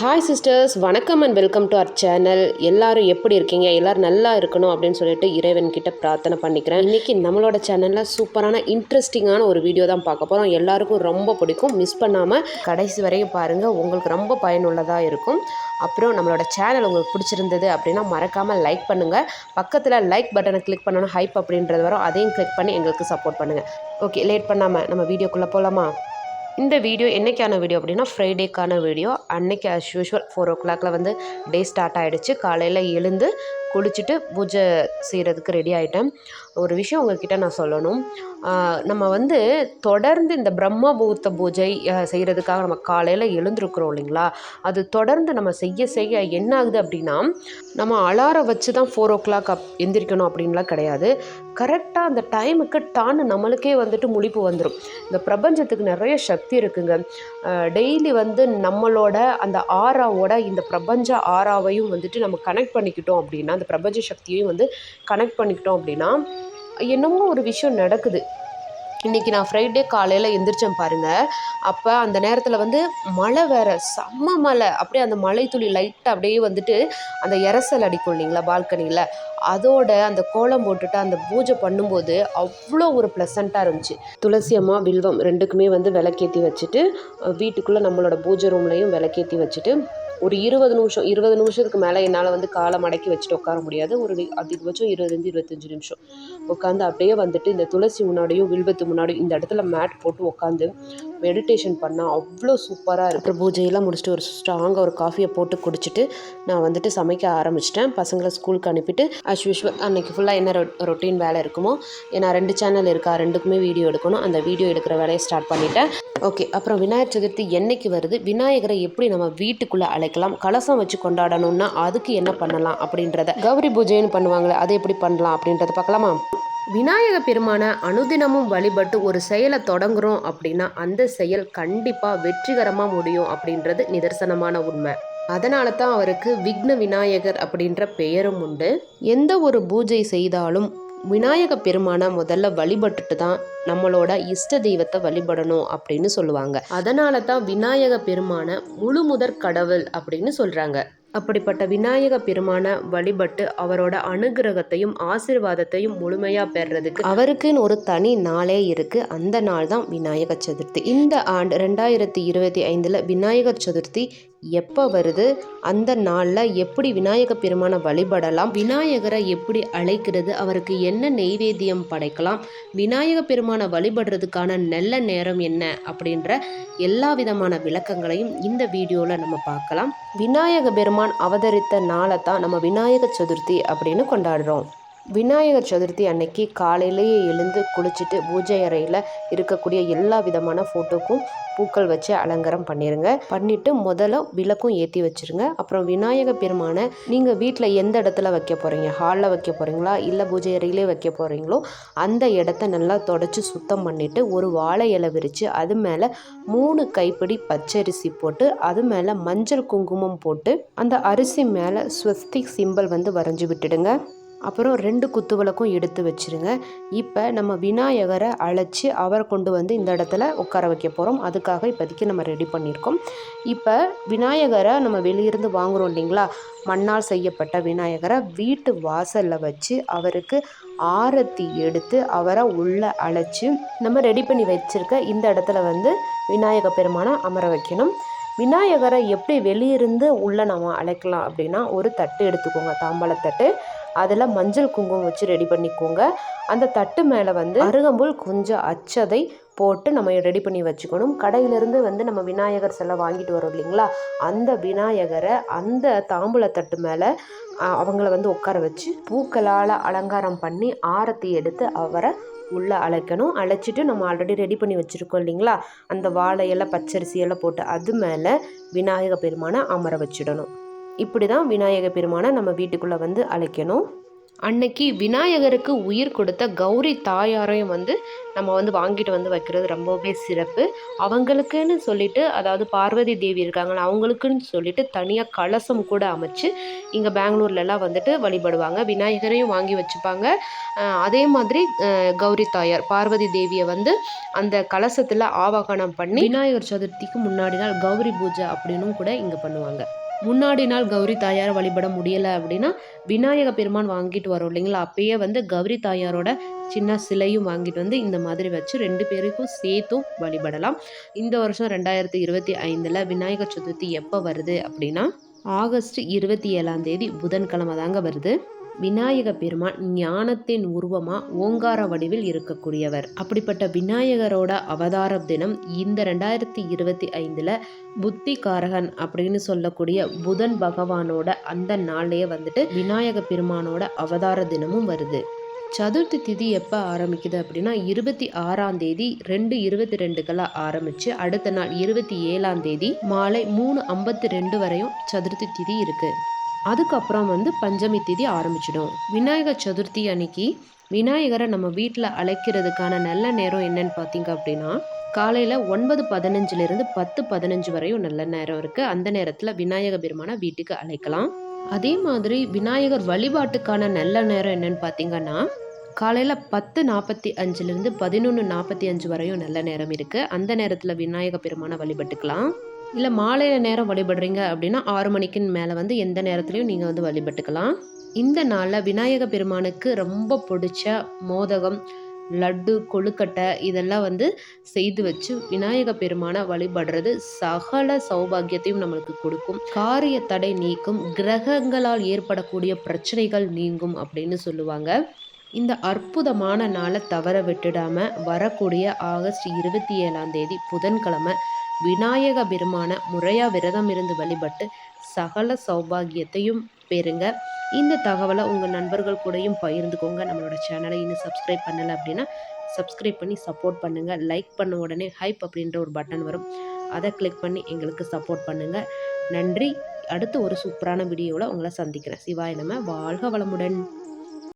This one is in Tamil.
ஹாய் சிஸ்டர்ஸ் வணக்கம் and welcome to our channel எல்லாரும் எப்படி இருக்கீங்க? எல்லோரும் நல்லா இருக்கணும் அப்படின்னு சொல்லிட்டு இறைவன் கிட்ட பிரார்த்தனை பண்ணிக்கிறேன். இன்றைக்கி நம்மளோட சேனலில் சூப்பரான இன்ட்ரெஸ்டிங்கான ஒரு வீடியோ தான் பார்க்க போகிறோம் எல்லாருக்கும் ரொம்ப பிடிக்கும். மிஸ் பண்ணாமல் கடைசி வரையும் பாருங்கள் உங்களுக்கு ரொம்ப பயனுள்ளதாக இருக்கும். அப்புறம் நம்மளோட சேனல் உங்களுக்கு பிடிச்சிருந்தது அப்படின்னா மறக்காமல் லைக் பண்ணுங்கள் பக்கத்தில் லைக் பட்டனை கிளிக் பண்ணணும். ஹைப் அப்படின்றது வரும். அதையும் கிளிக் பண்ணி எங்களுக்கு சப்போர்ட் பண்ணுங்கள் ஓகே லேட் பண்ணாமல் நம்ம வீடியோக்குள்ளே போகலாமா இந்த வீடியோ என்னைக்கான வீடியோ அப்படின்னா ஃப்ரைடேக்கான வீடியோ. அன்னைக்கு ஆஸ் யூஷுவல் ஃபோர் ஓ கிளாக்ல வந்து டே ஸ்டார்ட் ஆகிடுச்சு காலையில் எழுந்து குளிச்சுட்டு பூஜை செய்கிறதுக்கு ரெடி ஆகிட்டேன் ஒரு விஷயம் உங்ககிட்ட நான் சொல்லணும். நம்ம வந்து தொடர்ந்து இந்த பிரம்ம முகூர்த்த பூஜை செய்கிறதுக்காக நம்ம காலையில் எழுந்திருக்கிறோம் இல்லைங்களா? அது தொடர்ந்து நம்ம செய்ய செய்ய என்ன ஆகுது அப்படின்னா நம்ம அலாரம் வச்சு தான் ஃபோர் ஓ கிளாக் அப் எந்திரிக்கணும் அப்படின்லாம் கிடையாது. கரெக்டாக அந்த டைமுக்கு டான்னு நம்மளுக்கே வந்துட்டு முழிப்பு வந்துடும் இந்த பிரபஞ்சத்துக்கு நிறைய சக்தி இருக்குங்க. டெய்லி வந்து நம்மளோட அந்த ஆறாவோட இந்த பிரபஞ்ச ஆறாவையும் வந்துட்டு நம்ம கனெக்ட் பண்ணிக்கிட்டோம் அப்படின்னா அந்த பிரபஞ்ச சக்தியையும் வந்து கனெக்ட் பண்ணிக்கிட்டோம் அப்படின்னா என்னமோ ஒரு விஷயம் நடக்குது. இன்றைக்கி நான் ஃப்ரைடே காலையில் எந்திரிச்சேன் பாருங்கள் அப்போ அந்த நேரத்தில் வந்து மழை வேற செம்ம மழை. அப்படியே அந்த மழை துளி லைட்டாக அப்படியே வந்துட்டு அந்த எரசல் அடிக்கும் இல்லைங்களா பால்கனியில் அதோட அந்த கோலம் போட்டுட்டு அந்த பூஜை பண்ணும்போது அவ்வளோ ஒரு ப்ளசண்ட்டாக இருந்துச்சு. துளசி அம்மா வில்வம் ரெண்டுக்குமே வந்து விளக்கேற்றி வச்சுட்டு வீட்டுக்குள்ளே நம்மளோட பூஜை ரூம்லையும் விளக்கேற்றி வச்சுட்டு ஒரு இருபது நிமிஷம் இருபது நிமிஷத்துக்கு மேலே என்னால் வந்து காலை மடக்கி வச்சுட்டு உட்கார முடியாது. ஒரு அதிகபட்சம் இருபதுலேருந்து இருபத்தஞ்சி நிமிஷம். உட்காந்து அப்படியே வந்துட்டு இந்த துளசி முன்னாடியும் வில்வத்து முன்னாடியும் இந்த இடத்துல மேட் போட்டு உட்காந்து மெடிடேஷன் பண்ணால் அவ்வளோ சூப்பராக இருக்குது பூஜையெல்லாம் முடிச்சுட்டு ஒரு ஸ்ட்ராங்காக ஒரு காஃபியை போட்டு குடிச்சிட்டு நான் வந்துட்டு சமைக்க ஆரம்பிச்சிட்டேன். பசங்களை ஸ்கூலுக்கு அனுப்பிட்டு அஸ் யூஷுவல் அன்றைக்கி ஃபுல்லாக என்ன ரொ ரொட்டீன் வேலை இருக்குமோ ஏன்னா ரெண்டு சேனல் இருக்கா ரெண்டுக்குமே வீடியோ எடுக்கணும். அந்த வீடியோ எடுக்கிற வேலையை ஸ்டார்ட் பண்ணிட்டேன். ஓகே அப்புறம் விநாயகர் சதுர்த்தி என்றைக்கு வருது? விநாயகரை எப்படி நம்ம வீட்டுக்குள்ளே அழைக்கலாம்? கலசம் வச்சு கொண்டாடணும்னா அதுக்கு என்ன பண்ணலாம் அப்படின்றத. கௌரி பூஜைன்னு பண்ணுவாங்களே அதை எப்படி பண்ணலாம் அப்படின்றத பார்க்கலாமா? விநாயக பெருமான அனுதினமும் வழிபட்டு ஒரு செயலை தொடங்குறோம் அப்படின்னா அந்த செயல் கண்டிப்பாக வெற்றிகரமாக முடியும் அப்படின்றது நிதர்சனமான உண்மை. அதனால தான் அவருக்கு விக்ன விநாயகர் அப்படின்ற பெயரும் உண்டு. எந்த ஒரு பூஜை செய்தாலும் விநாயக பெருமானை முதல்ல வழிபட்டுட்டு தான் நம்மளோட இஷ்ட தெய்வத்தை வழிபடணும் அப்படின்னு சொல்லுவாங்க. அதனால தான் விநாயக பெருமான முழு முதற் கடவுள் அப்படின்னு சொல்றாங்க. அப்படிப்பட்ட விநாயக பெருமான வழிபட்டு அவரோட அனுகிரகத்தையும் ஆசீர்வாதத்தையும் முழுமையா பெறுறதுக்கு அவருக்குன்னு ஒரு தனி நாளே இருக்கு. அந்த நாள் தான் விநாயகர் சதுர்த்தி. இந்த ஆண்டு ரெண்டாயிரத்தி இருபத்தி ஐந்துல விநாயகர் சதுர்த்தி எப்போ வருது? அந்த நாளில் எப்படி விநாயக பெருமானை வழிபடலாம்? விநாயகரை எப்படி அழைக்கிறது? அவருக்கு என்ன நெய்வேத்தியம் படைக்கலாம்? விநாயக பெருமானை வழிபடுறதுக்கான நல்ல நேரம் என்ன? அப்படின்ற எல்லா விதமான விளக்கங்களையும் இந்த வீடியோவில் நம்ம பார்க்கலாம். விநாயக பெருமான் அவதரித்த நாளை தான் நம்ம விநாயக சதுர்த்தி அப்படின்னு கொண்டாடுறோம். விநாயகர் சதுர்த்தி அன்னைக்கு காலையிலேயே எழுந்து குளிச்சுட்டு பூஜை அறையில் இருக்கக்கூடிய எல்லா விதமான ஃபோட்டோக்கும் பூக்கள் வச்சு அலங்காரம் பண்ணிடுங்க பண்ணிவிட்டு முதல்ல விளக்கும் ஏற்றி வச்சிருங்க. அப்புறம் விநாயக பெருமானை நீங்கள் வீட்டில் எந்த இடத்துல வைக்க போகிறீங்க ஹாலில் வைக்க போகிறீங்களா இல்லை பூஜை அறையிலே வைக்க போகிறீங்களோ அந்த இடத்த நல்லா தொடச்சி சுத்தம் பண்ணிவிட்டு ஒரு வாழை இலை விரித்து அது மேலே மூணு கைப்பிடி பச்சரிசி போட்டு அது மேலே மஞ்சள் குங்குமம் போட்டு அந்த அரிசி மேலே ஸ்வஸ்திக் சிம்பல் வந்து வரைஞ்சி விட்டுடுங்க. அப்புறம் ரெண்டு குத்து விளக்கும் எடுத்து வச்சிருங்க. இப்போ நம்ம விநாயகரை அழைச்சி அவரை கொண்டு வந்து இந்த இடத்துல உட்கார வைக்க போகிறோம் அதுக்காக இப்போதைக்கு நம்ம ரெடி பண்ணியிருக்கோம். இப்போ விநாயகரை நம்ம வெளியிருந்து வாங்குறோம் இல்லைங்களா? மண்ணால் செய்யப்பட்ட விநாயகரை வீட்டு வாசலில் வச்சு அவருக்கு ஆரத்தி எடுத்து அவரை உள்ளே அழைச்சி நம்ம ரெடி பண்ணி வச்சுருக்க இந்த இடத்துல வந்து விநாயக பெருமானை அமர வைக்கணும். விநாயகரை எப்படி வெளியிருந்து உள்ளே நம்ம அழைக்கலாம் அப்படின்னா ஒரு தட்டு எடுத்துக்கோங்க. தாம்பாளத்தட்டு. அதில் மஞ்சள் குங்குமம் வச்சு ரெடி பண்ணிக்கோங்க. அந்த தட்டு மேலே வந்து அருகம்புல் கொஞ்சம் அச்சதை போட்டு நம்ம ரெடி பண்ணி வச்சுக்கணும். கடையிலேருந்து வந்து நம்ம விநாயகர் சிலை வாங்கிட்டு வரோம் இல்லைங்களா? அந்த விநாயகரை அந்த தாம்பூலத்தட்டு மேலே அவங்கள வந்து உட்கார வச்சு பூக்களால் அலங்காரம் பண்ணி ஆரத்தி எடுத்து அவரை உள்ளே அழைக்கணும். அழைச்சிட்டு நம்ம ஆல்ரெடி ரெடி பண்ணி வச்சுருக்கோம் இல்லைங்களா? அந்த வாழை பச்சரிசியெல்லாம் பச்சரிசி எல்லாம் போட்டு அது மேலே விநாயகர் பெருமானை அமர வச்சிடணும். இப்படி தான் விநாயக பெருமானை நம்ம வீட்டுக்குள்ளே வந்து அழைக்கணும். அன்னைக்கு விநாயகருக்கு உயிர் கொடுத்த கௌரி தாயாரையும் வந்து நம்ம வந்து வாங்கிட்டு வந்து வைக்கிறது ரொம்பவே சிறப்பு. அவங்களுக்குன்னு சொல்லிட்டு அதாவது பார்வதி தேவி இருக்காங்களா அவங்களுக்குன்னு சொல்லிட்டு தனியாக கலசம் கூட அமைச்சு இங்கே பெங்களூர்லலாம் வந்துட்டு வழிபடுவாங்க. விநாயகரையும் வாங்கி வச்சுப்பாங்க. அதே மாதிரி கௌரி தாயார் பார்வதி தேவியை வந்து அந்த கலசத்தில் ஆவாகனம் பண்ணி விநாயகர் சதுர்த்திக்கு முன்னாடி நாள் கௌரி பூஜை அப்படின்னும் கூட இங்கே பண்ணுவாங்க. முன்னாடி நாள் கௌரி தாயாரை வழிபட முடியலை அப்படின்னா விநாயக பெருமான் வாங்கிட்டு வரோம் இல்லைங்களா? அப்பயே வந்து கௌரி தாயாரோட சின்ன சிலையும் வாங்கிட்டு வந்து இந்த மாதிரி வச்சு ரெண்டு பேருக்கும் சேர்த்தும் வழிபடலாம். இந்த வருஷம் ரெண்டாயிரத்தி இருபத்தி ஐந்தில் விநாயகர் சதுர்த்தி எப்போ வருது அப்படின்னா ஆகஸ்ட் இருபத்தி ஏழாம் தேதி புதன்கிழமை தாங்க வருது. விநாயக பெருமான் ஞானத்தின் உருவமா ஓங்கார வடிவில் இருக்கக்கூடியவர். அப்படிப்பட்ட விநாயகரோட அவதார தினம் இந்த ரெண்டாயிரத்தி இருபத்தி ஐந்தில் புத்தி காரகன் அப்படின்னு சொல்லக்கூடிய புதன் பகவானோட அந்த நாள்லேயே வந்துட்டு விநாயக பெருமானோட அவதார தினமும் வருது. சதுர்த்தி திதி எப்போ ஆரம்பிக்குது அப்படின்னா இருபத்தி ஆறாம் தேதி ரெண்டு இருபத்தி ரெண்டுக்கெல்லாம் ஆரம்பிச்சு அடுத்த நாள் இருபத்தி ஏழாம் தேதி மாலை மூணு ஐம்பத்தி ரெண்டு வரையும் சதுர்த்தி திதி இருக்குது அதுக்கப்புறம் வந்து பஞ்சமி திதி ஆரம்பிச்சிடும். விநாயகர் சதுர்த்தி அன்னைக்கு விநாயகரை நம்ம வீட்டில் அழைக்கிறதுக்கான நல்ல நேரம் என்னன்னு பார்த்தீங்க அப்படின்னா காலையில் ஒன்பது பதினஞ்சுலேருந்து பத்து பதினஞ்சு வரையும் நல்ல நேரம் இருக்குது அந்த நேரத்தில் விநாயக பெருமானை வீட்டுக்கு அழைக்கலாம். அதே மாதிரி விநாயகர் வழிபாட்டுக்கான நல்ல நேரம் என்னன்னு பார்த்தீங்கன்னா காலையில் பத்து நாற்பத்தி அஞ்சுலேருந்து பதினொன்று நாற்பத்தி அஞ்சு வரையும் நல்ல நேரம் இருக்குது அந்த நேரத்தில் விநாயக பெருமானை வழிபட்டுக்கலாம். இல்லை மாலையில் நேரம் வழிபடுறீங்க அப்படின்னா ஆறு மணிக்கு மேலே வந்து எந்த நேரத்துலையும் நீங்கள் வந்து வழிபட்டுக்கலாம். இந்த நாளில் விநாயக பெருமானுக்கு ரொம்ப பிடிச்ச மோதகம் லட்டு கொழுக்கட்டை இதெல்லாம் வந்து செய்து வச்சு விநாயக பெருமானை வழிபடுறது சகல சௌபாகியத்தையும் நம்மளுக்கு கொடுக்கும். காரிய தடை நீக்கும் கிரகங்களால் ஏற்படக்கூடிய பிரச்சனைகள் நீங்கும் அப்படின்னு சொல்லுவாங்க. இந்த அற்புதமான நாளை தவற விட்டுடாமல் வரக்கூடிய ஆகஸ்ட் இருபத்தி ஏழாம் தேதி புதன்கிழமை விநாயக பெருமான முறையா விரதம் இருந்து வழிபட்டு சகல சௌபாகியத்தையும் பெறுங்க. இந்த தகவலை உங்கள் நண்பர்கள் கூடயும் பகிர்ந்துக்கோங்க. நம்மளோட சேனலை இன்னும் சப்ஸ்கிரைப் பண்ணலை அப்படின்னா சப்ஸ்கிரைப் பண்ணி சப்போர்ட் பண்ணுங்கள் லைக் பண்ண உடனே ஹைப் அப்படின்ற ஒரு பட்டன் வரும். அதை கிளிக் பண்ணி எங்களுக்கு சப்போர்ட் பண்ணுங்கள் நன்றி. அடுத்து ஒரு சூப்பரான வீடியோவில் உங்களை சந்திக்கிறேன். சிவாய் நம்ம வாழ்க வளமுடன்.